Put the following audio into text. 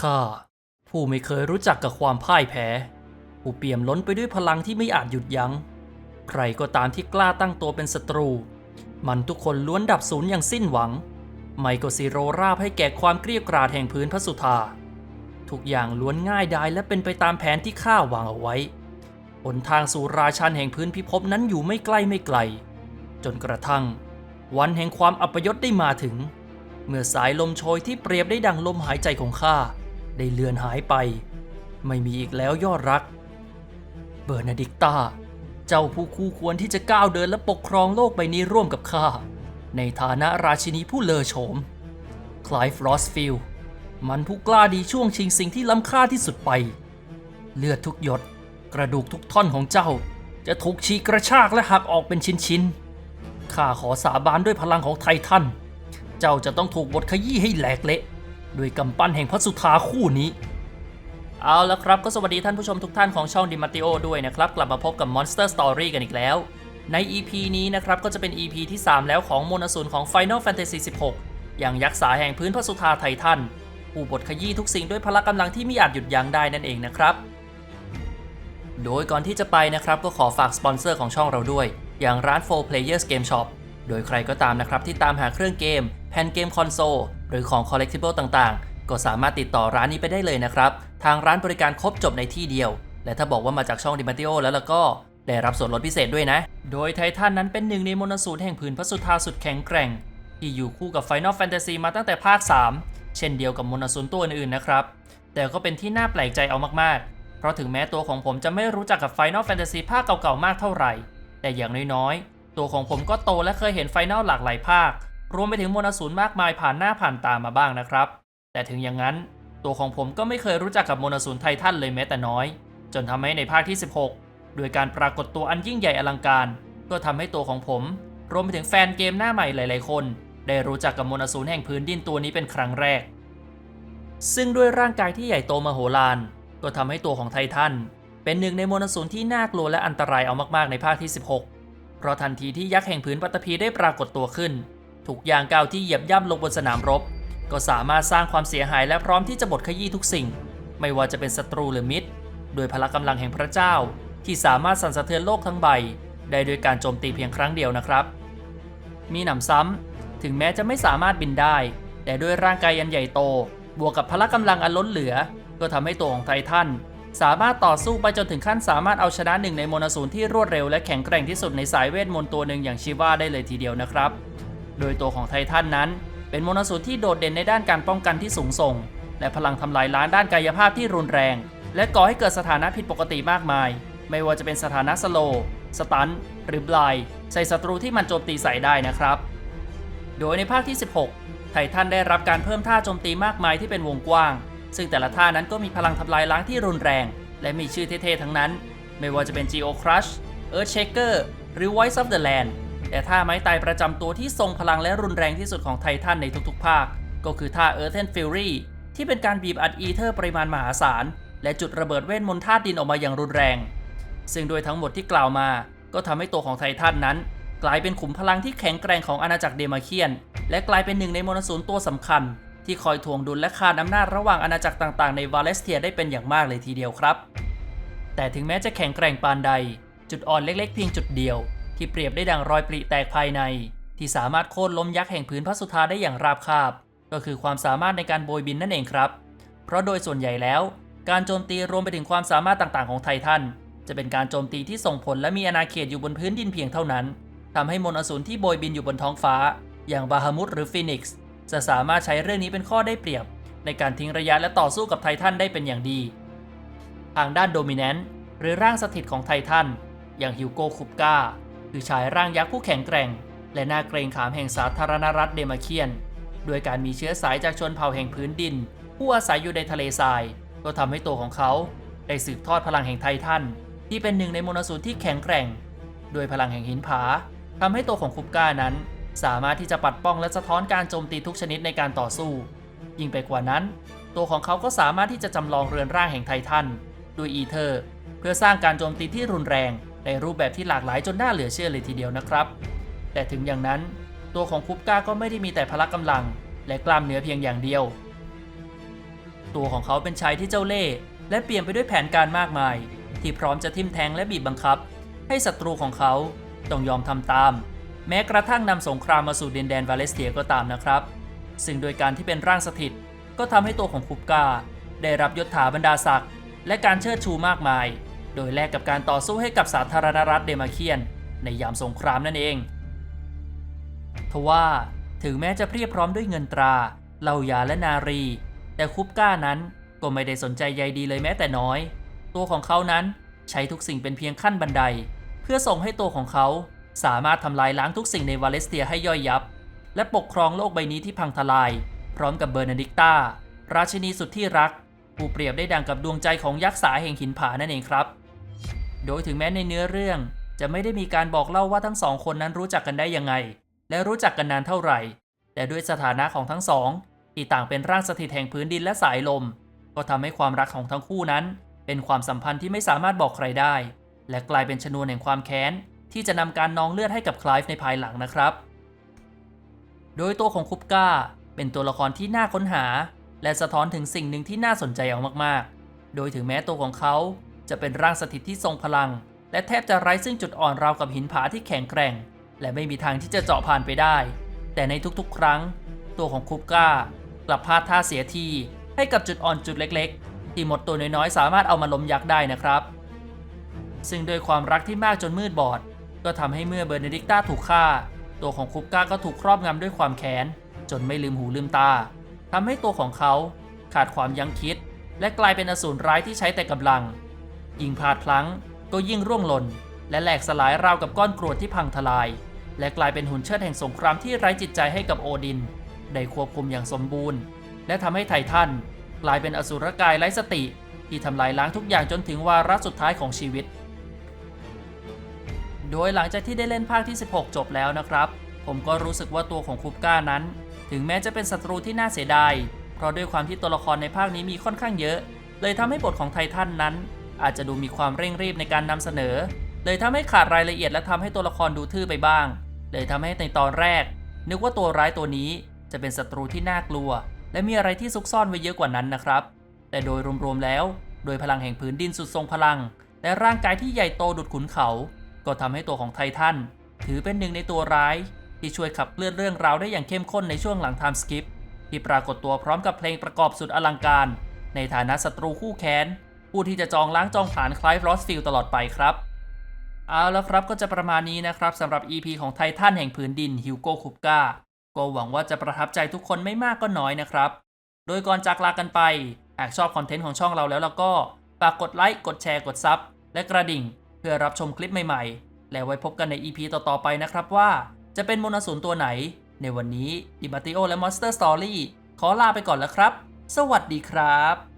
ข้าผู้ไม่เคยรู้จักกับความพ่ายแพ้ ผู้เปี่ยมล้นไปด้วยพลังที่ไม่อาจหยุดยัง้ง ใครก็ตามที่กล้าตั้งตัวเป็นศัตรู มันทุกคนล้วนดับสูญอย่างสิ้นหวัง ไม่ก็สิโรราบให้แก่ความเกรียกราดแห่งพื้นพระสุธา ทุกอย่างล้วนง่ายดายและเป็นไปตามแผนที่ข้าวางเอาไว้ หนทางสู่ราชันแห่งพื้นพิภพนั้นอยู่ไม่ใกล้ไม่ไกล จนกระทั่ง วันแห่งความอัปยศได้มาถึง เมื่อสายลมโชยที่เปรียบได้ดังลมหายใจของข้า ได้เลือนหายไป ไม่มีอีกแล้วยอดรัก เบอร์นาดิกตาเจ้าผู้คู่ควรที่จะก้าวเดินและปกครองโลกใบนี้ร่วมกับข้า ในฐานะราชินีผู้เลอโฉม คลายฟรอสฟิลมันผู้กล้าดีช่วงชิงสิ่งที่ล้ำค่าที่สุดไป เลือดทุกหยด กระดูกทุกท่อนของเจ้า จะถูกฉีกกระชากและหักออกเป็นชิ้นๆข้าขอสาบานด้วยพลังของไททัน เจ้าจะต้องถูกบทขยี้ให้แหลกเละ ด้วยกำปั้นแห่งพระสุธาคู่นี้ เอาละครับก็สวัสดีท่านผู้ชมทุกท่านของช่องดิมาติโอด้วยนะครับ กลับมาพบกับ Monster Story กันอีกแล้ว ใน EP นี้นะครับก็จะเป็น EP ที่ 3 แล้วของมนสูรของ Final Fantasy 16 อย่างยักษ์สาแห่งพื้นพระสุธาไททันผู้บทขยี้ทุกสิ่งด้วยพละกำลังที่ไม่อาจหยุดยั้งได้นั่นเองนะครับโดยก่อนที่จะไปนะครับก็ขอฝากสปอนเซอร์ของช่องเราด้วย อย่างร้าน 4 Players Game Shop โดยใครก็ตามนะครับที่ตามหาเครื่องเกม แผ่นเกมคอนโซล หรือของ Collectible ต่างๆ ก็สามารถติดต่อร้านนี้ไปได้เลยนะครับ ทางร้านบริการครบจบในที่เดียว และถ้าบอกว่ามาจากช่องดิมาติโอแล้วแล้วก็ได้รับส่วนลดพิเศษด้วยนะ โดยไททันนั้นเป็นหนึ่งในมนต์สูตรแห่งผืนพระสุธาสุดแข็งแกร่ง ที่อยู่คู่กับ Final Fantasy มาตั้งแต่ภาค 3 เช่นเดียวกับมนต์สูรตัวอื่นๆนะครับ แต่ก็เป็นที่น่าแปลกใจเอามากๆ เพราะถึงแม้ตัวของผมจะไม่รู้จักกับ Final Fantasy ภาคเก่าๆมากเท่าไหร่ แต่อย่างน้อยๆ ตัวของผมก็โตและเคยเห็นไฟน a ลหลากหลายภาค รวมไปถึงมนสูรมากมายผ่านหน้าผ่านตามาบ้างนะครับ แต่ถึงอย่างนั้นตัวของผมก็ไม่เคยรู้จักกับมนสูรไททันเลยแม้แต่น้อย จนทำให้ในภาคที่ 16 โดยการปรากฏตัวอันยิ่งใหญ่อลังการ ก็ทำให้ตัวของผม รวมไปถึงแฟนเกมหน้าใหม่หลายๆ คน ได้รู้จักกับมนสูรแห่งพื้นดินตัวนี้เป็นครั้งแรก ซึ่งด้วยร่างกายที่ใหญ่โตมโหฬารก็ทำให้ตัวของไททันเป็นหนึ่งในมนสูรที่น่ากลัวและอันตรายเอามากๆในภาคที่ 16 เพราะทันทีที่ยักษ์แห่งผืนปัตตภีได้ปรากฏตัวขึ้น ทุกอย่างกาวที่เหยียบย่ำลงบนสนามรบ ก็สามารถสร้างความเสียหายและพร้อมที่จะบดขยี้ทุกสิ่ง ไม่ว่าจะเป็นศัตรูหรือมิตร โดยพละกำลังแห่งพระเจ้า ที่สามารถสั่นสะเทือนโลกทั้งใบ ได้โดยการโจมตีเพียงครั้งเดียวนะครับ มีหนำซ้ำถึงแม้จะไม่สามารถบินได้ แต่ด้วยร่างกายอันใหญ่โต บวกกับพละกำลังอันล้นเหลือ ก็ทำให้ตัวของไททันสามารถต่อสู้ไปจนถึงขั้นสามารถเอาชนะหนึ่งในมนสูรที่รวดเร็วและแข็งแกร่งที่สุดในสายเวทมนต์ตัวหนึ่งอย่างชิวาได้เลยทีเดียวนะครับ โดยตัวของไททันนั้น เป็นมนต์สูรที่โดดเด่นในด้านการป้องกันที่สูงส่ง และพลังทำลายล้างด้านกายภาพที่รุนแรง และก่อให้เกิดสถานะผิดปกติมากมาย ไม่ว่าจะเป็นสถานะสโลว์สตันหรือบลายใส่ศัตรูที่มันโจมตีใส่ได้นะครับ โดยในภาคที่ 16 ไททันได้รับการเพิ่มท่าโจมตีมากมายที่เป็นวงกว้าง ซึ่งแต่ละท่านั้นก็มีพลังทำลายล้างที่รุนแรง และมีชื่อเท่ๆทั้งนั้น ไม่ว่าจะเป็น Geo Crush Earth Shaker หรือ Voice of the Land แต่ท่าไม้ตายประจำตัวที่ทรงพลังและรุนแรงที่สุดของไททันในทุกๆ ภาค ก็คือท่า Earth and Fury ที่เป็นการบีบอัดอีเทอร์ปริมาณมหาศาล และจุดระเบิดเวทมนต์ธาตุดินออกมาอย่างรุนแรง ซึ่งโดยทั้งหมดที่กล่าวมา ก็ทำให้ตัวของไททันนั้น กลายเป็นขุมพลังที่แข็งแกร่งของอาณาจักรเดมาเคียน และกลายเป็นหนึ่งในมนสูรตัวสำคัญ ที่คอยทวงดุลและคานอำนาจระหว่างอาณาจักรต่างๆ ในวาเลสเทียได้เป็นอย่างมากเลยทีเดียวครับ แต่ถึงแม้จะแข็งแกร่งปานใด จุดอ่อนเล็กๆเพียงจุดเดียว ที่เปรียบได้ดังรอยปริแตกภายใน ที่สามารถโค่นล้มยักษ์แห่งพื้นพระสุธาได้อย่างราบคาบ ก็คือความสามารถในการโบยบินนั่นเองครับ เพราะโดยส่วนใหญ่แล้ว การโจมตีรวมไปถึงความสามารถต่างๆของไททันจะเป็นการโจมตีที่ส่งผลและมีอาณาเขตอยู่บนพื้นดินเพียงเท่านั้นทำให้มนต์อสูรที่โบยบินอยู่บนท้องฟ้า อย่างบาฮามุดหรือฟีนิกซ์จะสามารถใช้เรื่องนี้เป็นข้อได้เปรียบ ในการทิ้งระยะและต่อสู้กับไททันได้เป็นอย่างดี ทางด้านโดมิแนนต์หรือร่างสถิตของไททันอย่างฮิวโกคุปกา คือชายร่างยักษ์ผู้แข็งแกร่ง และน่าเกรงขามแห่งสาธารณรัฐเดมาเคียน โดยการมีเชื้อสายจากชนเผ่าแห่งพื้นดิน ผู้อาศัยอยู่ในทะเลทราย ก็ทำให้ตัวของเขา ได้สืบทอดพลังแห่งไททัน ที่เป็นหนึ่งในมนสูรที่แข็งแกร่ง โดยพลังแห่งหินผาทำให้ตัวของคุปกานั้น สามารถที่จะปัดป้องและสะท้อนการโจมตีทุกชนิดในการต่อสู้ ยิ่งไปกว่านั้น ตัวของเขาก็สามารถที่จะจำลองเรือนร่างแห่งไททันด้วยอีเทอร์ เพื่อสร้างการโจมตีที่รุนแรง ในรูปแบบที่หลากหลายจนน่าเหลือเชื่อเลยทีเดียวนะครับ แต่ถึงอย่างนั้น ตัวของคุปกาก็ไม่ได้มีแต่พละกำลัง และกล้ามเนื้อเพียงอย่างเดียว ตัวของเขาเป็นชายที่เจ้าเล่ห์และเปลี่ยนไปด้วยแผนการมากมาย ที่พร้อมจะทิมแทงและบีบบังคับ ให้ศัตรูของเขาต้องยอมทำตาม แม้กระทั่งนำสงครามมาสู่ดินแดนวาเลสเทียก็ตามนะครับ ซึ่งโดยการที่เป็นร่างสถิต ก็ทำให้ตัวของคุปกาได้รับยศถาบรรดาศักดิ์และการเชิดชูมากมาย โดยแลกกับการต่อสู้ให้กับสาธารณรัฐเดมาเคียน ในยามสงครามนั่นเองทว่าถึงแม้จะเพรียบพร้อมด้วยเงินตราเหล่ายาและนารี แต่คุปก้านั้นก็ไม่ได้สนใจใยดีเลยแม้แต่น้อย ตัวของเขานั้นใช้ทุกสิ่งเป็นเพียงขั้นบันได เพื่อส่งให้ตัวของเขาสามารถทำลายล้างทุกสิ่งในวาเลสเตียให้ย่อยยับ และปกครองโลกใบนี้ที่พังทลาย พร้อมกับเบอร์นาดิกตาราชินีสุดที่รัก ผู้เปรียบได้ดังกับดวงใจของยักษ์สาแห่งหินผานั่นเองครับ โดยถึงแม้ในเนื้อเรื่อง จะไม่ได้มีการบอกเล่าว่าทั้งสองคนนั้นรู้จักกันได้ยังไง และรู้จักกันนานเท่าไหร่ แต่ด้วยสถานะของทั้งสองที่ต่างเป็นร่างสถิตแห่งพื้นดินและสายลม ก็ทำให้ความรักของทั้งคู่นั้น เป็นความสัมพันธ์ที่ไม่สามารถบอกใครได้ และกลายเป็นชนวนแห่งความแค้นที่จะนำการนองเลือดให้กับคลายฟ์ในภายหลังนะครับ โดยตัวของคุปก้าเป็นตัวละครที่น่าค้นหา และสะท้อนถึงสิ่งหนึ่งที่น่าสนใจเอามากๆ โดยถึงแม้ตัวของเขา จะเป็นร่างสถิตที่ทรงพลัง และแทบจะไร้ซึ่งจุดอ่อนราวกับหินผาที่แข็งแกร่ง และไม่มีทางที่จะเจาะผ่านไปได้ แต่ในทุกๆ ครั้ง ตัวของคุปก้ากลับพลาดท่าเสียทีให้กับจุดอ่อนจุดเล็กๆ ที่หมดตัวน้อยๆ สามารถเอามาล้มยักษ์ได้นะครับ ซึ่งด้วยความรักที่มากจนมืดบอด ก็ทำให้เมื่อเบอร์เนดิกตาถูกฆ่า ตัวของคุปก้าก็ถูกครอบงำด้วยความแค้นจนไม่ลืมหูลืมตาทำให้ตัวของเขาขาดความยั้งคิด และกลายเป็นอสูรร้ายที่ใช้แต่กำลัง ยิ่งพลาดพลั้งก็ยิ่งร่วงหล่น และแหลกสลายราวกับก้อนกรวดที่พังทลาย และกลายเป็นหุ่นเชิดแห่งสงครามที่ไร้จิตใจให้กับโอดิน ได้ควบคุมอย่างสมบูรณ์ และทำให้ไททันกลายเป็นอสูรกายไร้สติ ที่ทำลายล้างทุกอย่างจนถึงวาระสุดท้ายของชีวิต โดยหลังจากที่ได้เล่นภาคที่ 16 จบแล้วนะครับ ผมก็รู้สึกว่าตัวของคุปก้านั้น ถึงแม้จะเป็นศัตรูที่น่าเสียดาย เพราะด้วยความที่ตัวละครในภาคนี้มีค่อนข้างเยอะ เลยทำให้บทของไททันนั้น อาจจะดูมีความเร่งรีบในการนำเสนอ เลยทำให้ขาดรายละเอียดและทำให้ตัวละครดูทื่อไปบ้าง เลยทำให้ในตอนแรก นึกว่าตัวร้ายตัวนี้จะเป็นศัตรูที่น่ากลัว และมีอะไรที่ซุกซ่อนไว้เยอะกว่านั้นนะครับ แต่โดยรวมๆแล้ว โดยพลังแห่งพื้นดินสุดทรงพลัง และร่างกายที่ใหญ่โตดุดขุนเขา ก็ทำให้ตัวของไททันถือเป็นหนึ่งในตัวร้าย ที่ช่วยขับเคลื่อนเรื่องราวได้อย่างเข้มข้นในช่วงหลังไทม์สกิปที่ปรากฏตัวพร้อมกับเพลงประกอบสุดอลังการ ในฐานะศัตรูคู่แค้น ผู้ที่จะจองล้างจองผ่านคลายฟลอสฟิลตลอดไปครับ เอาแล้วครับก็จะประมาณนี้นะครับสำหรับ EP ของไททันแห่งผืนดินฮิวโกคุปกาก็หวังว่าจะประทับใจทุกคนไม่มากก็น้อยนะครับ โดยก่อนจากลากันไปหากชอบคอนเทนต์ของช่องเราแล้วแล้วก็ฝากกดไลค์กดแชร์กดซับและกระดิ่ง เพื่อรับชมคลิปใหม่ๆ แล้วไว้พบกันใน EP ต่อๆไปนะครับว่าจะเป็นมนต์อสูรตัวไหน ในวันนี้ดิมาติโอและมอนสเตอร์สตอรี่ขอลาไปก่อนแล้วครับ สวัสดีครับ